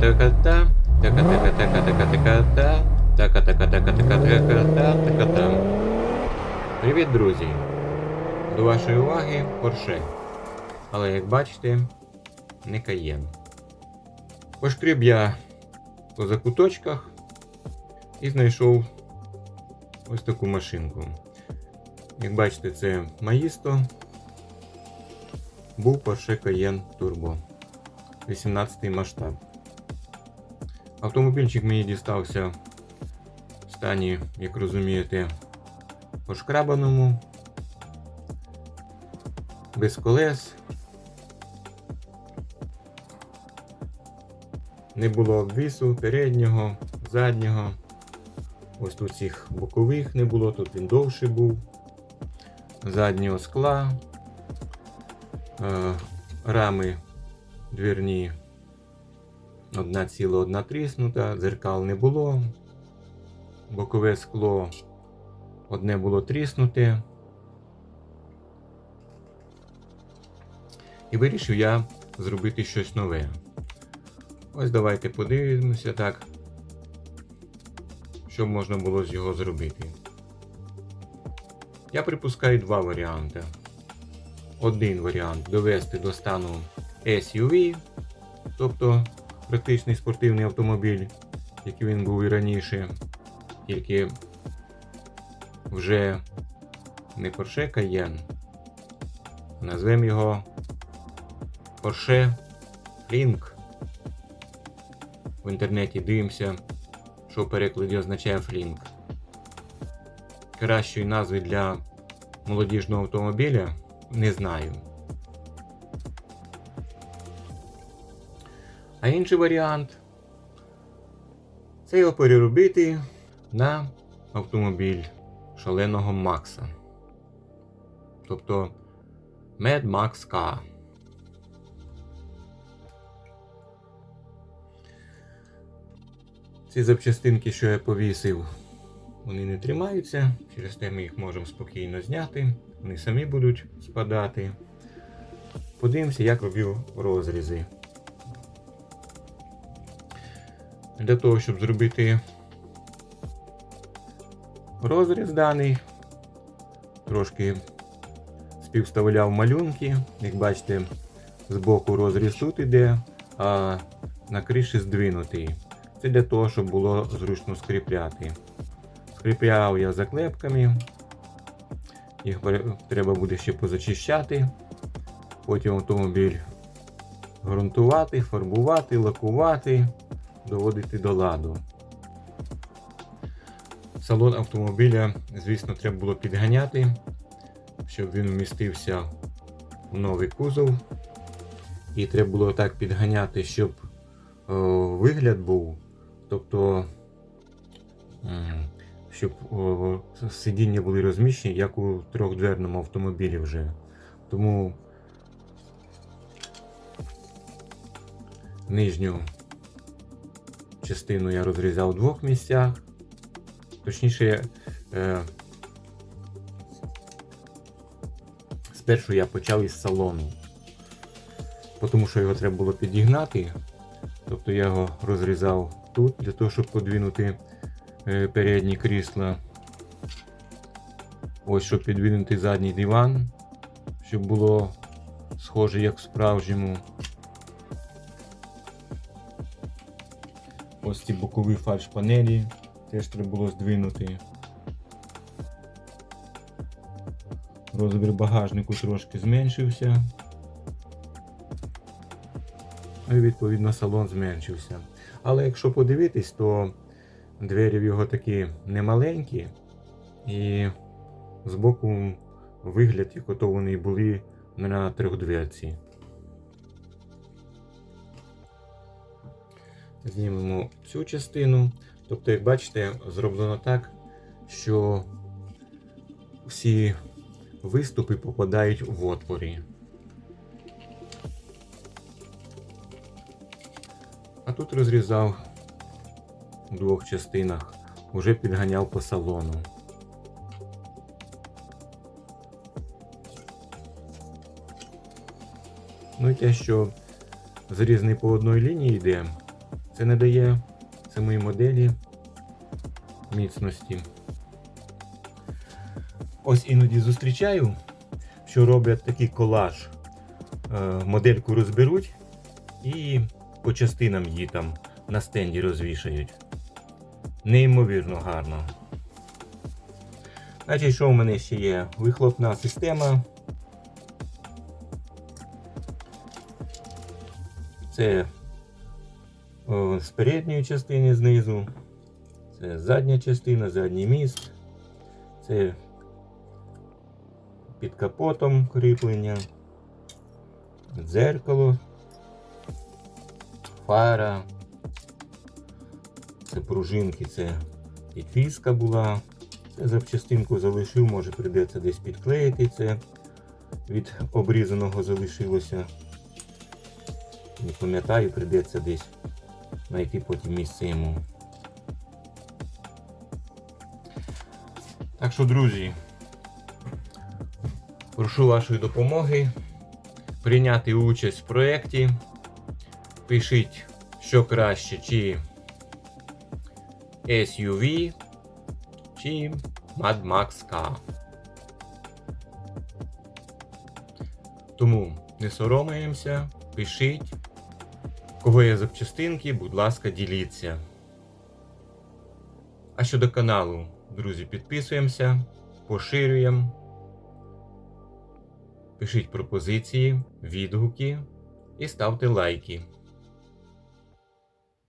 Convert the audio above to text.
така-така-та, така-така-така-така-така-та, така-така-така-така-така-та, така-та. Привіт, друзі! До вашої уваги Porsche. Але як бачите, не Cayenne. Пошкріб я по закуточках і знайшов ось таку машинку. Як бачите, це Maїсто. Був Porsche Cayenne Turbo. 18 масштаб. Автомобільчик мені дістався в стані, як розумієте, пошкрабаному, без колес. Не було обвісу переднього, заднього. Ось тут цих бокових не було, тут він довший був. Заднього скла. Е, рами двірні одна ціла, одна тріснута, дзеркал не було. Бокове скло одне було тріснуте. І вирішив я зробити щось нове. Ось давайте подивимося так, що можна було з його зробити. Я припускаю два варіанти. Один варіант довести до стану SUV, тобто практичний спортивний автомобіль, який він був і раніше, тільки вже не Porsche Cayenne, назвемо його Porsche Flink. В інтернеті дивимося, що в перекладі означає Flink. Кращої назви для молодіжного автомобіля не знаю. А інший варіант це його переробити на автомобіль шаленого Макса. Тобто Mad Max K. Ці запчастинки, що я повісив, вони не тримаються, через те ми їх можемо спокійно зняти, вони самі будуть спадати. Подивимося, як робив розрізи. Для того, щоб зробити розріз даний, трошки співставляв малюнки. Як бачите, збоку розріз тут іде, а на криші здвинутий. Це для того, щоб було зручно скріпляти. Скріпляв я заклепками. Їх треба буде ще позачищати. Потім автомобіль ґрунтувати, фарбувати, лакувати, доводити до ладу. Салон автомобіля, звісно, треба було підганяти, щоб він вмістився в новий кузов. І треба було так підганяти, щоб о, вигляд був. Тобто, щоб о, сидіння були розміщені, як у трьохдверному автомобілі вже. Тому нижню частину я розрізав в двох місцях. Точніше, е, спершу я почав із салону, тому що його треба було підігнати. Тобто я його розрізав тут, для того, щоб подвинути е, передні крісла. Ось щоб підвинути задній диван, щоб було схоже як в справжньому. Ось ці бокові фальш панелі теж треба було здвинути. Розмір багажнику трошки зменшився. Ну і відповідно салон зменшився. Але якщо подивитись, то двері в його такі немаленькі і збоку вигляд, як ото були на трьохдверці. Знімемо цю частину. Тобто, як бачите, зроблено так, що всі виступи попадають в отворі. А тут розрізав в двох частинах, уже підганяв по салону. Ну і те, що зрізаний по одній лінії йде, Це не дає самій моделі міцності. Ось іноді зустрічаю, що роблять такий колаж. Е, Модельку розберуть і по частинам її там на стенді розвішають. Неймовірно гарно. Значить, що в мене ще є? Вихлопна система. Це з передньої частини знизу. Це задня частина, задній міст. Це під капотом кріплення. Дзеркало. Фара. Це пружинки, це підвіска була. Це запчастинку залишив, може прийдеться десь підклеїти це. Від обрізаного залишилося. Не пам'ятаю, прийдеться десь знайти потім місце йому. Так що, друзі, прошу вашої допомоги прийняти участь в проєкті. Пишіть, що краще, чи SUV, чи Mad Max K. Тому не соромаємося, пишіть. Кого є запчастинки, будь ласка, діліться. А щодо каналу, друзі, підписуємося, поширюємо. Пишіть пропозиції, відгуки і ставте лайки.